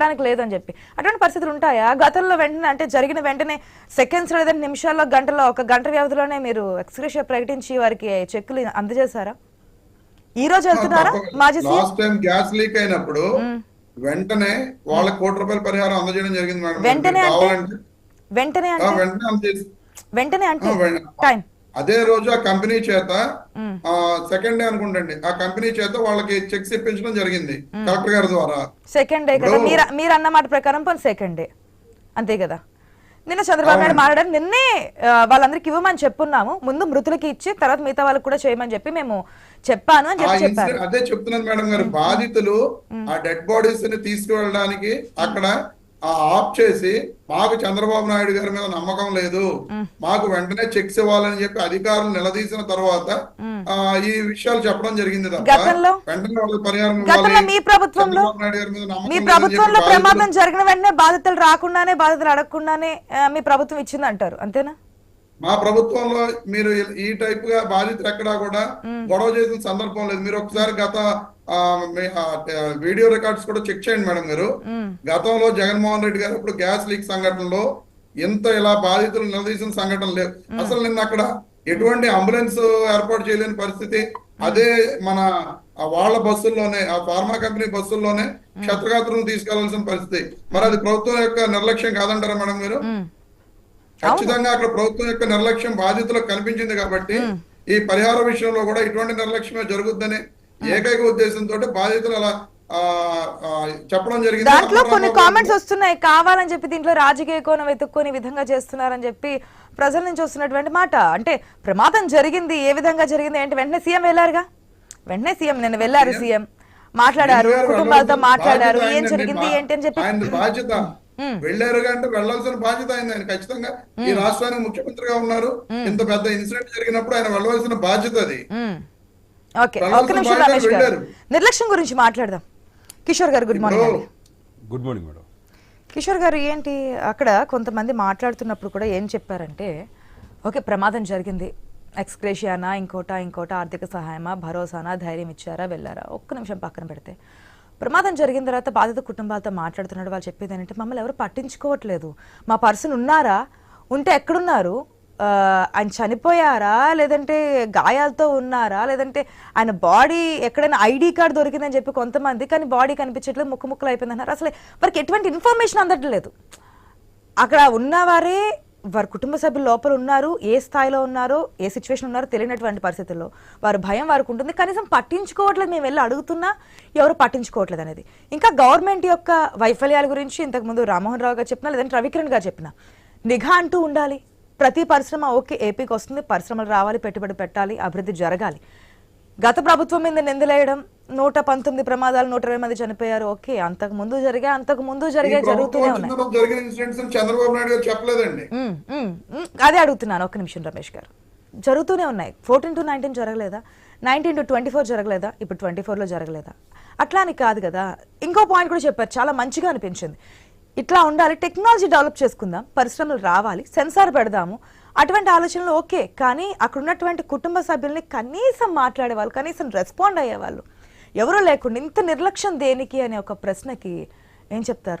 చేయడానికి లేదని చెప్పి. అటువంటి పరిస్థితులు ఉంటాయా? గతంలో వెంటనే అంటే జరిగిన వెంటనే సెకండ్స్ లేదంటే నిమిషాల్లో గంటలో ఒక గంట వ్యవధిలోనే మీరు ఎక్స్క్రేషియా ప్రకటించి వారికి చెక్కులు అందజేశారా? ఈ రోజు వెళ్తున్నారా మాజీ CM? Last time gas leak అయినప్పుడు వెంటనే వాళ్ళ కోటి రూపాయల పరిహారం అందజేయడం జరిగింది మేడం. వెంటనే వెంటనే అంటే? వెంటనే అంటే. టైం. అదే రోజు ఆ కంపెనీ చేత సెకండ్ డే అనుకుంటండి ఆ కంపెనీ చేత వాళ్ళకి చెక్స్ ఇప్పించడం జరిగింది కలెక్టర్ గారి ద్వారా. సెకండ్ డే కదా. మీరు మీరు అన్న మాట ప్రకారం పోనీ సెకండ్ డే అంతే కదా. నిన్న చంద్రబాబు నాయుడు మాట్లాడారు నిన్నే వాళ్ళందరికి ఇవ్వమని చెప్పున్నాము. ముందు మృతులకి ఇచ్చి తర్వాత మిగతా వాళ్ళకి కూడా చేయమని చెప్పి మేము చెప్పాను అని చెప్పి చెప్పారు. అదే చెప్తున్నాను మేడం గారు బాధితులు ఆ డెడ్ బాడీస్ని తీసుకువెళ్ళడానికి అక్కడ ఆ ఆఫ్ చేసి మాకు చంద్రబాబు నాయుడు గారి మీద నమ్మకం లేదు. మాకు వెంటనే చెక్స్ ఇవ్వాలని చెప్పి అధికారులు నిలదీసిన తర్వాత ఈ విషయాలు చెప్పడం జరిగింది? వెంటనే వాళ్ళకి పరిహారం. మీ ప్రభుత్వంలో? ప్రమాదం జరిగిన వెంటనే బాధితులు రాకుండానే బాధితులు అడగకుండానే మీ ప్రభుత్వం ఇచ్చింది అంటారు అంతేనా? మా ప్రభుత్వంలో మీరు ఈ- టైప్గా బాధితులు ఎక్కడా కూడా గొడవ చేసిన సందర్భం లేదు. మీరు ఒకసారి గత వీడియో రికార్డ్స్ కూడా చెక్ చేయండి మేడం గారు. గతంలో జగన్మోహన్ రెడ్డి గారు ఇప్పుడు గ్యాస్ లీక్ సంఘటనలో ఎంత ఇలా బాధితులు నిలదీసిన సంఘటన లేవు. అసలు నిన్న అక్కడ ఎటువంటి అంబులెన్స్ ఏర్పాటు చేయలేని పరిస్థితి. అదే మన వాళ్ళ బస్సుల్లోనే ఆ ఫార్మా కంపెనీ బస్సుల్లోనే క్షత్రగాత్రులను తీసుకెళ్ళాల్సిన పరిస్థితి. మరి అది ప్రభుత్వం యొక్క నిర్లక్ష్యం కాదంటారా మేడం గారు? ఉమ్. ఖచ్చితంగా అక్కడ ప్రభుత్వం యొక్క నిర్లక్ష్యం బాధితులకు కనిపించింది కాబట్టి ఈ పరిహార విషయంలో కూడా ఇటువంటి నిర్లక్ష్యమే జరుగుద్దని ఏకైక ఉద్దేశంతో బాధితులు అలా చెప్పడం జరిగింది. దాంట్లో కొన్ని కామెంట్స్ వస్తున్నాయి. కావాలని చెప్పి దీంట్లో రాజకీయ కోణం వెతుక్కొని విధంగా చేస్తున్నారని చెప్పి ప్రజల నుంచి వస్తున్నటువంటి మాట. అంటే ప్రమాదం జరిగింది. ఏ విధంగా జరిగింది ఏంటి వెంటనే సీఎం వెళ్ళారుగా? వెంటనే సీఎం. నిన్న వెళ్ళారు సీఎం. మాట్లాడారు. కుటుంబాలతో మాట్లాడారు. ఏం. జరిగింది? ఏంటి అని చెప్పి బాధ్యత. వెళ్ళారు అంటే వెళ్ళాల్సిన బాధ్యత ఆయన ఆయన ఖచ్చితంగా ఈ రాష్ట్రానికి ముఖ్యమంత్రిగా ఉన్నారు. ఇంత పెద్ద ఇన్సిడెంట్ జరిగినప్పుడు ఆయన వెళ్ళవలసిన బాధ్యత అది. మ్మ్. ఓకే వెళ్ళాల్సిన ఒక్క నిమిషం బాధ్యత రమేష్ గారు. వెళ్ళారు. నిర్లక్ష్యం గురించి మాట్లాడదాం. కిషోర్ గారు good morning good morning madam Kishore గారు ఏంటి అక్కడ కొంతమంది మాట్లాడుతున్నప్పుడు కూడా ఏం చెప్పారంటే ఓకే ప్రమాదం జరిగింది. ఎక్స్క్రేషియానా ఇంకోటా ఇంకోటా ఆర్థిక సహాయమా భరోసానా ధైర్యం ఇచ్చారా వెళ్ళారా? ఒక్క నిమిషం పక్కన పెడితే. ప్రమాదం జరిగిన తర్వాత బాధిత కుటుంబాలతో మాట్లాడుతున్నాడు. వాళ్ళు చెప్పేది ఏంటంటే మమ్మల్ని ఎవరు పట్టించుకోవట్లేదు. మా పర్సన్ ఉన్నారా? ఉంటే ఎక్కడున్నారు? ఆయన చనిపోయారా? లేదంటే గాయాలతో ఉన్నారా? లేదంటే ఆయన బాడీ ఎక్కడైనా ఐడి కార్డ్ దొరికిందని చెప్పి కొంతమంది కానీ బాడీ కనిపించట్లేదు ముక్కు ముక్కలు అయిపోయిందన్నారు అసలు వారికి ఎటువంటి ఇన్ఫర్మేషన్ అందట్లేదు. అక్కడ ఉన్నవారే వారి కుటుంబ సభ్యులు లోపల ఉన్నారు ఏ స్థాయిలో ఉన్నారో ఏ సిచ్యువేషన్ ఉన్నారో తెలియనటువంటి పరిస్థితుల్లో వారి భయం వారికి ఉంటుంది. కనీసం పట్టించుకోవట్లేదు మేము వెళ్ళి అడుగుతున్నా ఎవరు పట్టించుకోవట్లేదు అనేది. ఇంకా గవర్నమెంట్ యొక్క వైఫల్యాల గురించి ఇంతకుముందు రామ్మోహన్ రావు గారు చెప్పినా లేదంటే రవికిరణ్ గారు చెప్పిన నిఘా అంటూ ఉండాలి. ప్రతి పరిశ్రమ ఓకే ఏపీకి వస్తుంది పరిశ్రమలు రావాలి పెట్టుబడి పెట్టాలి అభివృద్ధి జరగాలి. గత ప్రభుత్వం మీద నిందలేయడం నూట పంతొమ్మిది ప్రమాదాలు నూట ఇరవై మంది చనిపోయారు. ఓకే అంతకు ముందు జరిగే అంతకు ముందు జరిగే జరుగుతూనే ఉన్నాయి. వచ్చిన జరిగిన ఇన్సిడెంట్స్ చంద్రబాబు నాయుడు గారు చెప్పలేదండి. అదే అడుగుతున్నాను. ఒక్క నిమిషం రమేష్ గారు. జరుగుతూనే ఉన్నాయి. ఫోర్టీన్ టు నైన్టీన్ జరగలేదా? నైన్టీన్ టు ట్వంటీ ఫోర్ జరగలేదా? ఇప్పుడు ట్వంటీ ఫోర్లో జరగలేదా? అట్లా అని కాదు కదా. ఇంకో పాయింట్ కూడా చెప్పారు. చాలా మంచిగా అనిపించింది. ఇట్లా ఉండాలి. టెక్నాలజీ డెవలప్ చేసుకుందాం. పరిశ్రమలు రావాలి. సెన్సార్ పెడదాము. అటువంటి ఆలోచనలు ఓకే. కానీ అక్కడ ఉన్నటువంటి కుటుంబ సభ్యుల్ని కనీసం మాట్లాడేవాళ్ళు కనీసం రెస్పాండ్ అయ్యేవాళ్ళు ఎవరూ లేకుండా ఇంత నిర్లక్ష్యం దేనికి అనే ఒక ప్రశ్నకి ఏం చెప్తారు?